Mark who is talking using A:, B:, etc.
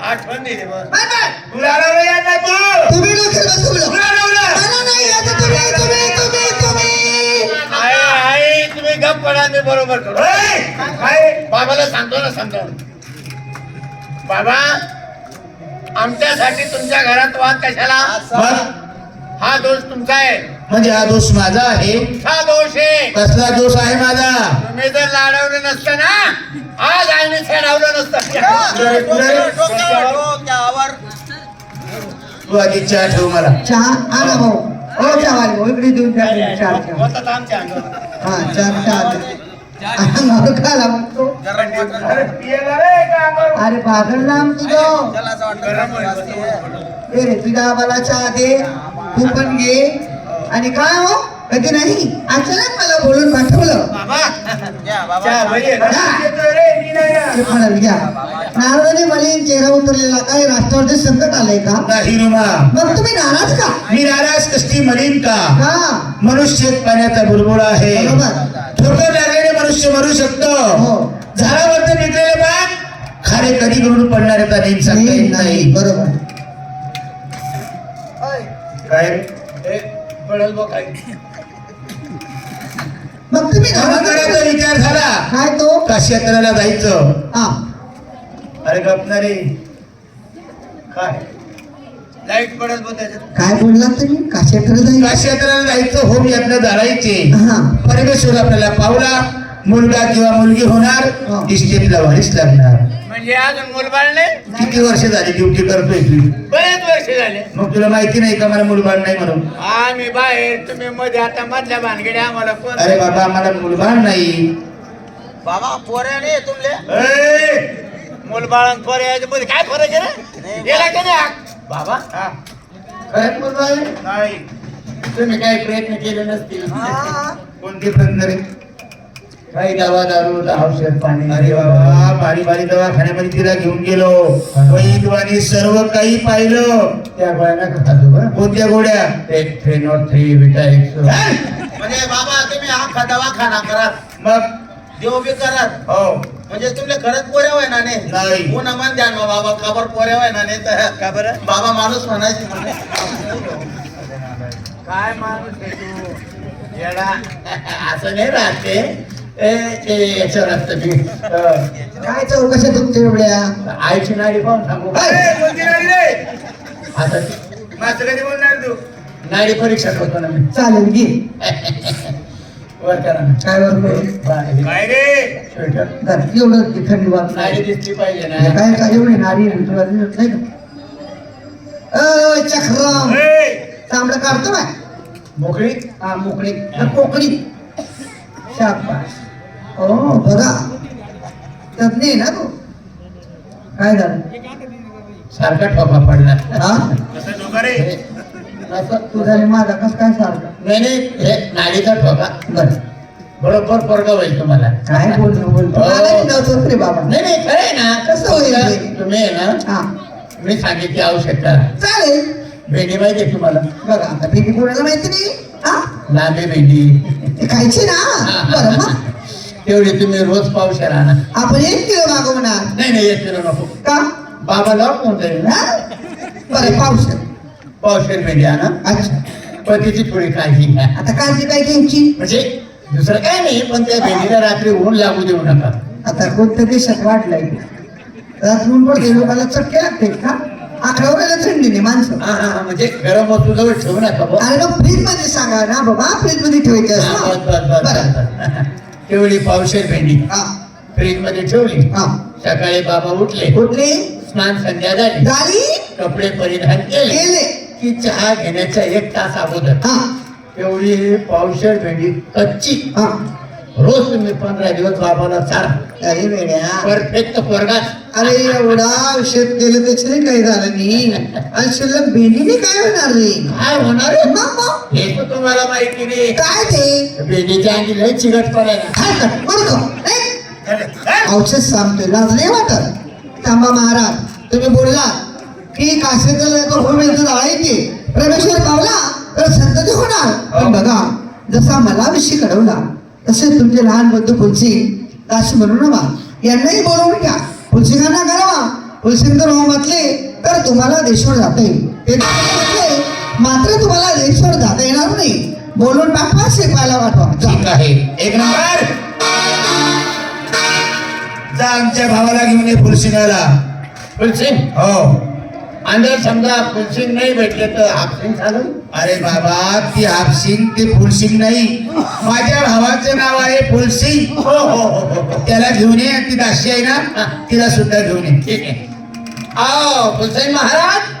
A: आठवण दिली.
B: तुला तू
C: तुम्ही डोक्यात बसवलं.
B: तुला अडवलं
C: मला नाही यायचं तुम्ही तुम्ही तुम्ही तुम्ही.
A: आई आई तुम्ही गप पडा मी बरोबर करू.
B: ओय, काय
A: बाबाला सांगतो ना समजावून बाबा आमच्यासाठी तुमच्या घरात वाद कशाला?
D: मग
A: हा दोष तुमचा आहे.
D: म्हणजे हा दोष माझा आहे.
A: हा दोष आहे.
D: कसला दोष आहे माझा?
A: तुम्ही जर लाडवलं नसतं ना आज आईने फेडावलं नसतं.
D: तू आधी चहा ठेव मला.
C: चहा? आणा भाऊ. हो चहा इकडे देऊन चहा चहा.
A: होतात आमच्या अंगावर.
C: हा चहा चहा म्हणतो.
B: अरे
C: पागल नाम तुझं.
A: गरम होईल.
C: दे रे तुझ्या आबाला चहा दे. तू पण घे. आणि काय हो? कधी नाही. अचानक मला बोलून पाठवलं.
B: नाही
C: नारदाने मलिन चेहरा उतरलेला काय? राष्ट्रावरती संकट आलंय का?
D: नाही रुमा
C: मग तुम्ही नाराज का?
D: मी नाराज कष्टी मरीन का?
C: का
D: मनुष्य पाण्याचा बुलबुल आहे.
C: बरोबर.
D: ठोकर लागल्याने मनुष्य मरू शकतो.
C: हो.
D: झाडावरती पिकलेले बाग खारे कधी करून पडणार आहे नेम सांगता येत नाही
C: बरोबर.
D: काय?
A: पडेल बघ आई.
C: मग तुम्ही का?
D: विचार झाला.
C: काय तो?
D: काशी यात्रेला जायचं?
C: हा.
D: अरे गपणारे. काय?
A: लाइट पडेल बघ त्याच्यात.
C: काय बोलला तुम्ही? काशेकडे जाईल
D: काशी यात्रेला जायचं? होम यज्ञ जाळायचे.
C: हा.
D: परमेश्वर आपल्याला पावला. मुलगा किंवा मुलगी होणार. इस्टेटला वारीस लागणार.
A: म्हणजे अजून मुलबाळ नाही?
D: किती वर्ष झाली ड्युटी करतोय तू?
A: बरेच वर्ष झाले.
D: मग तुला माहिती नाही का मला मुलबाळ नाही म्हणून?
A: आम्ही बाहेर तुम्ही मध्ये आता मधल्या भानगडी आम्हाला कोण
D: अरे बाबा आम्हाला मुलबाळ नाही.
A: बाबा पोऱ्याने तुमले.
B: ए,
A: मुलबाळां पोऱ्याच्या मध्ये काय फरक आहे रे? गेला का नाही? बाबा.
B: हा,
D: खरंच मुलबाळ आहे?
B: नाही.
D: तुम्ही काय प्रयत्न केले नसतील.
C: हा.
D: कोणते प्रयत्न रे काही दवा दारू औषध पाणी
B: अरे
D: बाबा बारी बारी दवाखान्यामध्ये तिला घेऊन गेलो. वैद्वानी सर्व काही पाहिलं. त्या गोळ्या नका खातो कोणत्या गोळ्या? एक थ्री नॉट थ्री विटा एक
A: म्हणजे बाबा तुम्ही हा दवाखाना करा.
D: मग?
A: देव बी करा
D: हो.
A: म्हणजे तुमले खरंच पोऱ्या होय ना? ने
D: नाही.
A: पुन्हा मान द्या ना बाबा काबर पोऱ्या होय ना ने? तर का बरं? बाबा माणूस म्हणायची काय माणूस आहे तू? येडा.
D: असं नाही राहते याच्यावर असतं मी अं,
C: काय चौकशा तुमच्या एवढ्या?
D: आईची नाडी पाहून सांगू. का?
B: ए, कोणती नाही रे?
D: आता
B: तू.
D: नाडी परीक्षा करतो ना मी.
C: चालेल घे.
D: वर करा ना.
C: काय बरोबर
D: बाहेर.
B: काय रे?
D: स्वेटर.
C: धर, एवढं ती थंडी वाजत
D: नाडी दिसली पाहिजे ना.
C: काय काय एवढी नारी तुला दिसत नाही का? अय, चक्रम.
B: ए,
C: तांबडं काढतो काय
D: मोकळी?
C: हा मोकळी. तर पोकळी शाबास. हो बघा. तज्ञ आहे ना तू? काय झालं?
D: सारखा ठोका पडला.
C: हा?
D: असं
C: तुझा आणि माझा कस काय सारखा?
D: नाही नाही हे नाडीचा ठोका.
C: बरं.
D: बरोबर पोरगा होईल तुम्हाला.
C: काय बोलतो बोलतो
D: हो.
C: मला नाही नव्हतं रे बाबा.
D: नाही नाही खरं आहे ना.
C: कसं होईल ते?
D: तुम्ही आहे ना
C: हा.
D: मी सांगितली आवश्यकता
C: चालेल.
D: भेंडी माहिती आहे तुम्हाला.
C: बघा आता भेंडी कोणाला माहिती नाही? हा?
D: लांबी भेंडी.
C: ते खायची ना? बरं मग.
D: तेवढी तुम्ही रोज पावशे राहणार
C: आपण एक किलो मागवणार
D: नाही नाही एक किलो नको.
C: का?
D: बाबा लावून होऊन जाईल ना?
C: बरं पाऊस
D: पावशेर भेंडी आणा.
C: अच्छा.
D: पण तिची थोडी काळजी घ्या.
C: आता काळजी काय घ्यायची?
D: म्हणजे दुसरं काय नाही पण त्या भेंडीला रात्री ऊन लागू देऊ नका.
C: आता कोणत्या देशात वाढलाय रात्रून पडते लोकांना चटके लागते का? आकडावर थंडीने माणसं.
D: हा, हा, हा, म्हणजे गरम वस्तू जवळ ठेवू नका बुवा.
C: अरे मग फ्रीजमध्ये सांगा ना बाबा फ्रीजमध्ये ठेवायचे
D: हा, बस, बस, बस,
C: असं बरं.
D: बस, तेवढी पावशेर भेंडी
C: हा.
D: फ्रीजमध्ये ठेवली.
C: हा.
D: सकाळी बाबा उठले.
C: कुठली
D: स्नान संध्या झाली.
C: झाली.
D: कपडे परिधान केले. की चहा घेण्याच्या एक तास अगोदर.
C: हा.
D: तेवढी पावशेर भेंडी कच्ची.
C: हा.
D: रोज तुम्ही पंधरा दिवस बाबाला चारा. परफेक्ट पोरगाच
C: अरे एवढा औषध केलं त्याच्याने काही झालं नाही. आणि शिल्लक भेंडीने काय होणार रे?
D: काय होणार आहे?
C: मग मग
D: हे तर तुम्हाला माहिती नाही.
C: काय ते?
D: भेंडीच्या अंगी लय चिकट पडायला.
C: काय कर? का? औषध सांगतोय. लाज नाही वाटत? तांबा महाराज. तुम्ही बोलला की कासेकर होमेंचं जाळायचे परमेश्वर पावला तर संतती होणार. पण बघा जसा मला विषय घडवला तसे तुमचे लहान बंधू फुलसी दास म्हणून यांनाही बोलवून घ्या. फुलसिंगांना कळवा फुलसिंग हो म्हटले तर तुम्हाला देशवर जाता येईल. ते म्हटले मात्र तुम्हाला देशवर जाता येणार नाही. बोलून पाठवा शिकवायला जा.
D: ठीक आहे.
B: एक नंबर. जा आमच्या भावाला घेऊन ये फुलसिंगाला
D: फुलसिंग
B: हो.
D: आणि जर समजा फुलसिंग नाही भेटले तर हाफसिंग चालू?
B: अरे बाबा ती हापसिंग ते फुलसिंग नाही. माझ्या भावाचं नाव आहे फुलसिंग
D: हो हो हो हो
B: त्याला घेऊन ये ती दाशी आहे ना तिला सुद्धा घेऊन ये.
D: ठीक आहे. आओ फुलसिंग महाराज.